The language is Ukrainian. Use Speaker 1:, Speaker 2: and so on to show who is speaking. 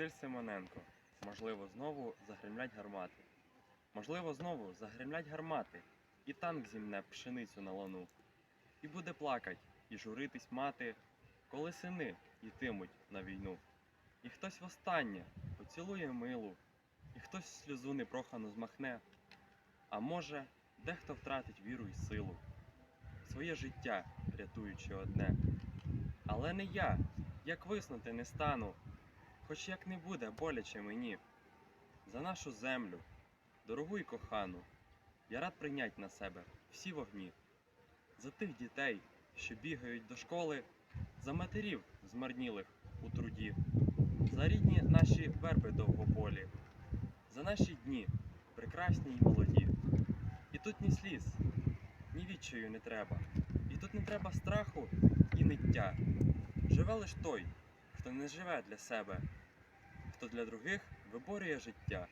Speaker 1: Василь Симоненко. Можливо, знову загримлять гармати. Можливо, знову загримлять гармати, і танк зімне пшеницю на лану. І буде плакать, і журитись мати, коли сини йтимуть на війну. І хтось востаннє поцілує милу, і хтось сльозу непрохану змахне. А може, дехто втратить віру й силу, своє життя рятуючи одне. Але не я, як виснути не стану, хоч як не буде боляче мені. За нашу землю, дорогу й кохану, я рад прийнять на себе всі вогні. За тих дітей, що бігають до школи, за матерів змарнілих у труді, за рідні наші верби довгополі, за наші дні, прекрасні й молоді. І тут ні сліз, ні відчаю не треба, і тут не треба страху і ниття. Живе лиш той, хто не живе для себе, хто для других виборює життя.